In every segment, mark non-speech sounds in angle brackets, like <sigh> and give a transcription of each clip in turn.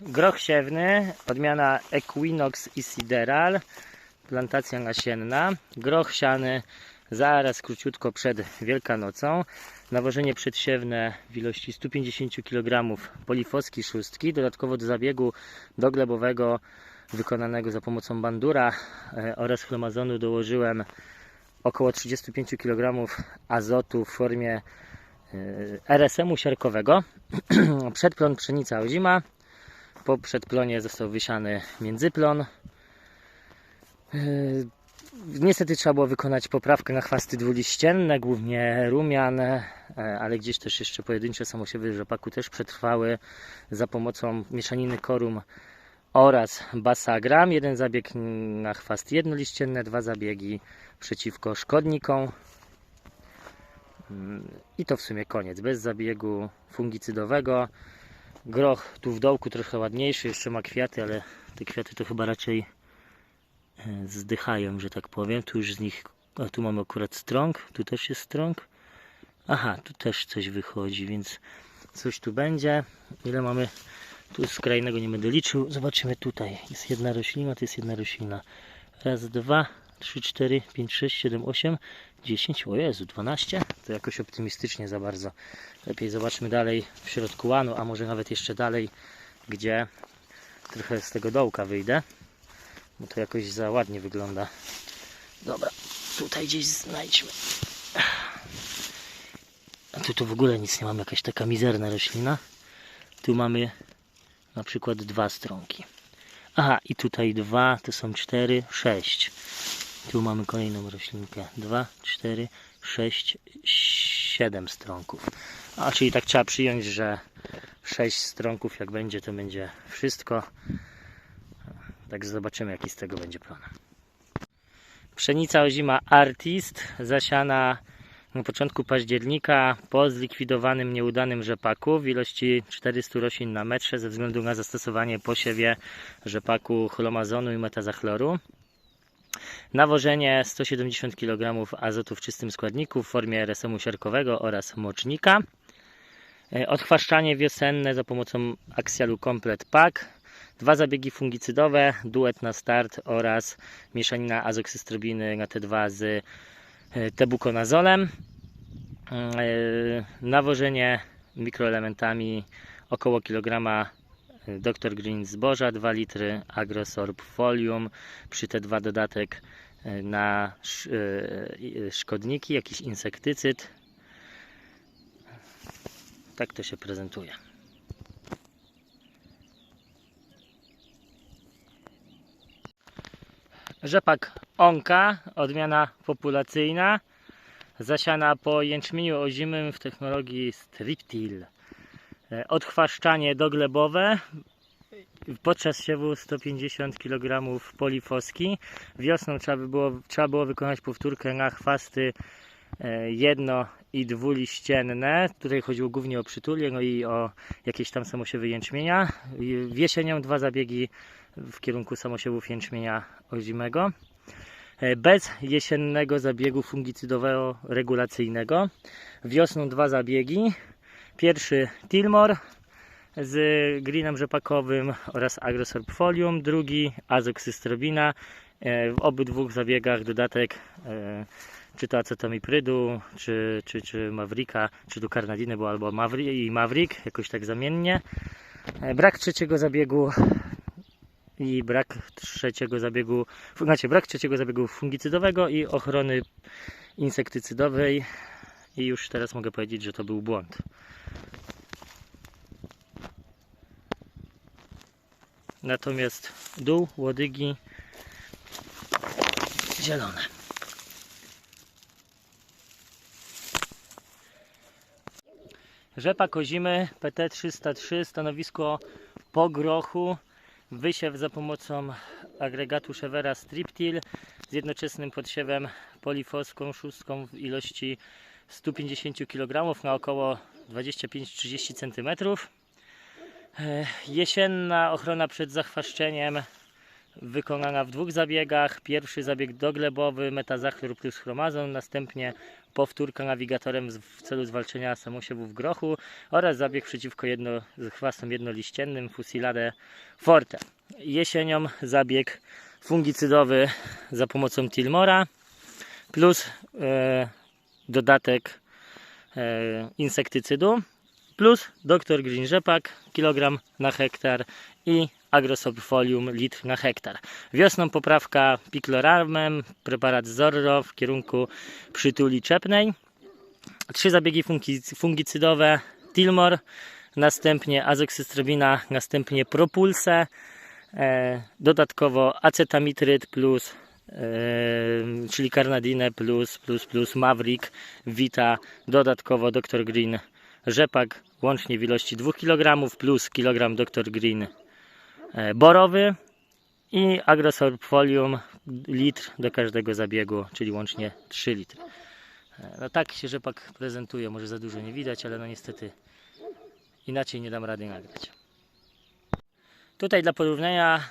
Groch siewny, odmiana Equinox i Sideral, plantacja nasienna. Groch siany zaraz króciutko przed Wielkanocą. Nawożenie przedsiewne w ilości 150 kg polifoski szóstki. Dodatkowo do zabiegu doglebowego wykonanego za pomocą bandura e, oraz chromazonu dołożyłem około 35 kg azotu w formie e, RSM-u siarkowego. <clears throat> Przedplon pszenica ozima. Po przedplonie został wysiany międzyplon. Yy, Niestety trzeba było wykonać poprawkę na chwasty dwuliścienne, głównie rumian, e, ale gdzieś też jeszcze pojedyncze samosiewy rzepaku też przetrwały za pomocą mieszaniny korum oraz basagram. Jeden zabieg na chwast jednoliścienne, dwa zabiegi przeciwko szkodnikom. Mm, I to w sumie koniec, bez zabiegu fungicydowego. Groch tu w dołku trochę ładniejszy, jeszcze ma kwiaty, ale te kwiaty to chyba raczej e, zdychają, że tak powiem. Tu już z nich, a tu mamy akurat strąg, tu też jest strąg. Aha, tu też coś wychodzi, więc coś tu będzie. Ile mamy? Tu z krajnego nie będę liczył. Zobaczymy tutaj. Jest jedna roślina, to jest jedna roślina. Raz, dwa, trzy, cztery, pięć, sześć, siedem, osiem, dziesięć. O Jezu, 12? To jakoś optymistycznie za bardzo. Lepiej zobaczmy dalej w środku łanu, a może nawet jeszcze dalej, gdzie trochę z tego dołka wyjdę. Bo to jakoś za ładnie wygląda. Dobra, tutaj gdzieś znajdźmy. A tu to w ogóle nic nie mamy, jakaś taka mizerna roślina. Tu mamy na przykład dwa stronki. Aha, i tutaj dwa, to są cztery, sześć. Tu mamy kolejną roślinkę. Dwa, cztery, sześć, siedem stronków. A czyli tak trzeba przyjąć, że sześć stronków jak będzie, to będzie wszystko. Także zobaczymy jaki z tego będzie plan. Pszenica ozima Artist zasiana na początku października po zlikwidowanym nieudanym rzepaku w ilości 400 roślin na metrze ze względu na zastosowanie po siewie rzepaku chlomazonu i metazachloru. Nawożenie 170 kg azotu w czystym składniku w formie RSM-u siarkowego oraz mocznika. E, Odchwaszczanie wiosenne za pomocą Axialu Complete Pack. Dwa zabiegi fungicydowe, duet na start oraz mieszanina azoksystrobiny na T2 z e, tebukonazolem. E, Nawożenie mikroelementami około kilograma Dr. Green zboża, 2 litry Agrosorb Folium, przy T2 dodatek e, na e, szkodniki, jakiś insektycyd. Tak to się prezentuje. Rzepak Onka, odmiana populacyjna, zasiana po jęczmieniu ozimym w technologii Striptil. E, Odchwaszczanie doglebowe, podczas siewu 150 kg polifoski. Wiosną trzeba, by było, trzeba było wykonać powtórkę na chwasty e, jedno i dwuliścienne. Tutaj chodziło głównie o przytulie, no i o jakieś tam samosiewy jęczmienia. Jesienią dwa zabiegi w kierunku samosiewów jęczmienia ozimego. E, Bez jesiennego zabiegu fungicydowego regulacyjnego. Wiosną dwa zabiegi. Pierwszy Tilmor z greenem rzepakowym oraz Agrosorb Folium. Drugi Azoksystrobina. E, W obydwu zabiegach dodatek e, czy to acetamiprydu, czy, czy, czy Mavrika, czy tu Carnadiny było albo Mavri i Mavrik, jakoś tak zamiennie. E, Brak trzeciego zabiegu i brak trzeciego zabiegu, znaczy brak trzeciego zabiegu fungicydowego i ochrony insektycydowej i już teraz mogę powiedzieć, że to był błąd. Natomiast dół, łodygi zielone. Rzepa Kozimy PT303, stanowisko po grochu, wysiew za pomocą agregatu Chevera Striptil z jednoczesnym podsiewem polifoską szóstką w ilości 150 kg na około 25-30 cm. E, Jesienna ochrona przed zachwaszczeniem wykonana w dwóch zabiegach. Pierwszy zabieg doglebowy, metazachlor plus chromazon, następnie powtórka nawigatorem w celu zwalczenia samosiewów grochu oraz zabieg przeciwko jedno, chwastom jednoliściennym Fusilade Forte. Jesienią zabieg fungicydowy za pomocą Tilmora plus e, dodatek e, insektycydu plus Dr. Green Rzepak kilogram na hektar i Agrosorbfolium litr na hektar. Wiosną poprawka pikloramem, preparat Zorro w kierunku przytuli czepnej. Trzy zabiegi fungi- fungicydowe Tilmor, następnie azoksystrobina, następnie propulse, dodatkowo acetamitryd plus czyli karnadinę plus, plus, plus Maverick, Vita, dodatkowo Dr. Green rzepak łącznie w ilości 2 kg plus kilogram Dr. Green e, borowy i Agrosorbfolium litr do każdego zabiegu, czyli łącznie 3 litry. E, No tak się rzepak prezentuje, może za dużo nie widać, ale no niestety inaczej nie dam rady nagrać. Tutaj dla porównania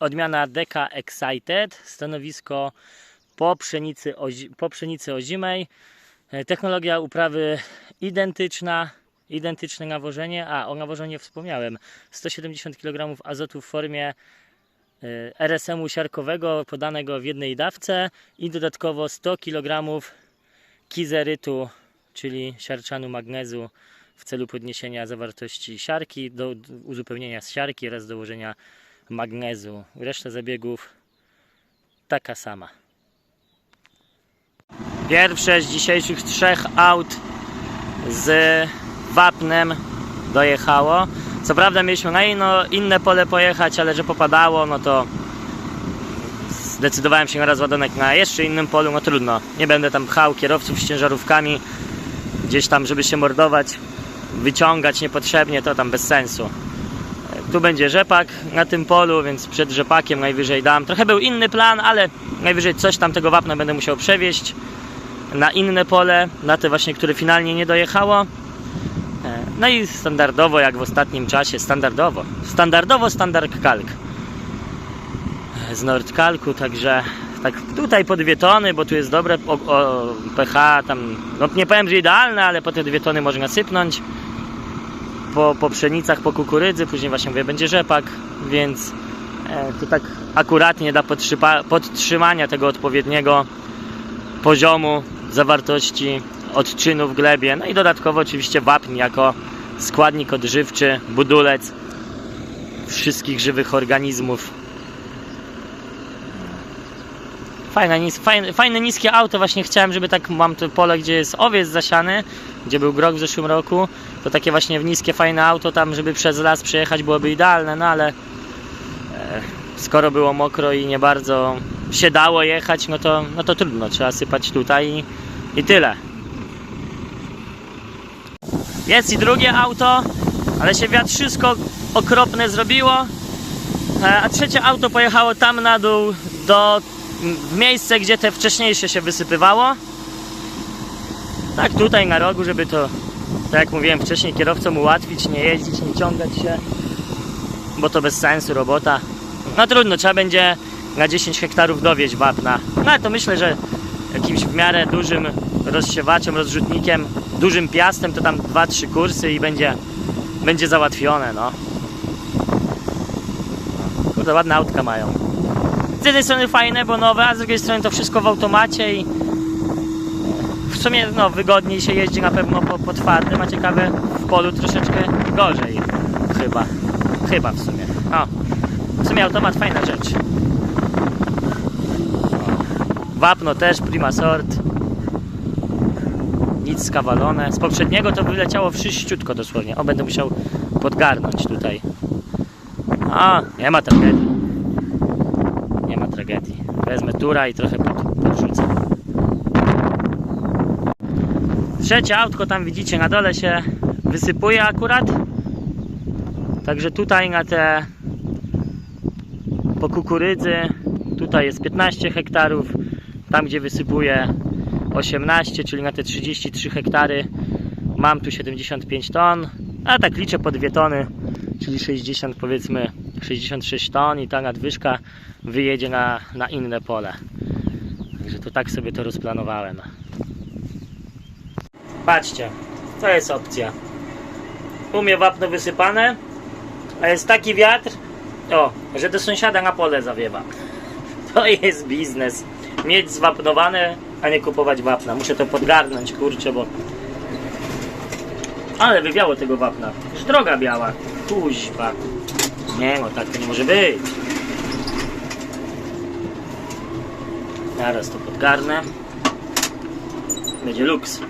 odmiana Deka Excited, stanowisko po pszenicy, po pszenicy ozimej. E, Technologia uprawy identyczna, identyczne nawożenie. A, o nawożeniu wspomniałem. 170 kg azotu w formie e, RSM-u siarkowego podanego w jednej dawce i dodatkowo 100 kg kizerytu, czyli siarczanu magnezu w celu podniesienia zawartości siarki, do uzupełnienia z siarki oraz dołożenia magnezu. Reszta zabiegów taka sama. Pierwsze z dzisiejszych trzech aut z wapnem dojechało. Co prawda mieliśmy na inno, inne pole pojechać, ale że popadało, no to zdecydowałem się na rozładunek na jeszcze innym polu. No trudno, nie będę tam pchał kierowców z ciężarówkami gdzieś tam, żeby się mordować, wyciągać niepotrzebnie, to tam bez sensu. Tu będzie rzepak na tym polu, więc przed rzepakiem najwyżej dam. Trochę był inny plan, ale najwyżej coś tam tego wapna będę musiał przewieźć na inne pole, na te właśnie, które finalnie nie dojechało. E, No i standardowo, jak w ostatnim czasie, standardowo, standardowo standard kalk E, z Nordkalku, także tak tutaj po dwie tony, bo tu jest dobre o, o, pH, tam, no nie powiem, że idealne, ale po te dwie tony można sypnąć po, po pszenicach, po kukurydzy, później właśnie mówię, będzie rzepak, więc e, to tak akuratnie dla podtrzymania tego odpowiedniego poziomu zawartości odczynu w glebie. No i dodatkowo oczywiście wapń jako składnik odżywczy, budulec wszystkich żywych organizmów. Fajne, fajne, fajne niskie auto, właśnie chciałem, żeby tak, mam to pole, gdzie jest owiec zasiany, gdzie był grok w zeszłym roku, to takie właśnie w niskie, fajne auto tam, żeby przez las przejechać byłoby idealne, no ale e, skoro było mokro i nie bardzo się dało jechać, no to, no to trudno, trzeba sypać tutaj i, i tyle. Jest i drugie auto, ale się wiatrzysko okropne zrobiło, e, a trzecie auto pojechało tam na dół do, w miejsce, gdzie te wcześniejsze się wysypywało. Tak tutaj na rogu, żeby to, tak jak mówiłem wcześniej, kierowcom ułatwić, nie jeździć, nie ciągać się, bo to bez sensu robota. No trudno, trzeba będzie na 10 hektarów dowieźć wapna. No to myślę, że jakimś w miarę dużym rozsiewaczem, rozrzutnikiem, dużym piastem, to tam 2-3 kursy i będzie, będzie załatwione, no. Kurde, ładne autka mają. Z jednej strony fajne, bo nowe, a z drugiej strony to wszystko w automacie i w sumie no, wygodniej się jeździ na pewno po, po twardym, a ciekawe w polu troszeczkę gorzej chyba. Chyba w sumie. O, w sumie automat fajna rzecz. Wapno też prima sort. Nic skawalone. Z poprzedniego to wyleciało wszyściutko dosłownie. O, będę musiał podgarnąć tutaj. A, nie ma tragedii. Nie ma tragedii. Wezmę tura i trochę pod, Trzecie autko tam widzicie na dole się wysypuje akurat. Także tutaj na te po kukurydzy tutaj jest 15 hektarów, tam gdzie wysypuję 18, czyli na te 33 hektary mam tu 75 ton, a tak liczę po 2 tony, czyli 60 powiedzmy 66 ton i ta nadwyżka wyjedzie na, na inne pole. Także to tak sobie to rozplanowałem. Patrzcie, to jest opcja. U mnie wapno wysypane, a jest taki wiatr, o, że do sąsiada na pole zawiewa. <laughs> To jest biznes. Mieć zwapnowane, a nie kupować wapna. Muszę to podgarnąć, kurczę, bo... Ale wywiało tego wapna. Już droga biała. Kuźwa. Nie no, tak to nie może być. Zaraz to podgarnę. Będzie luks.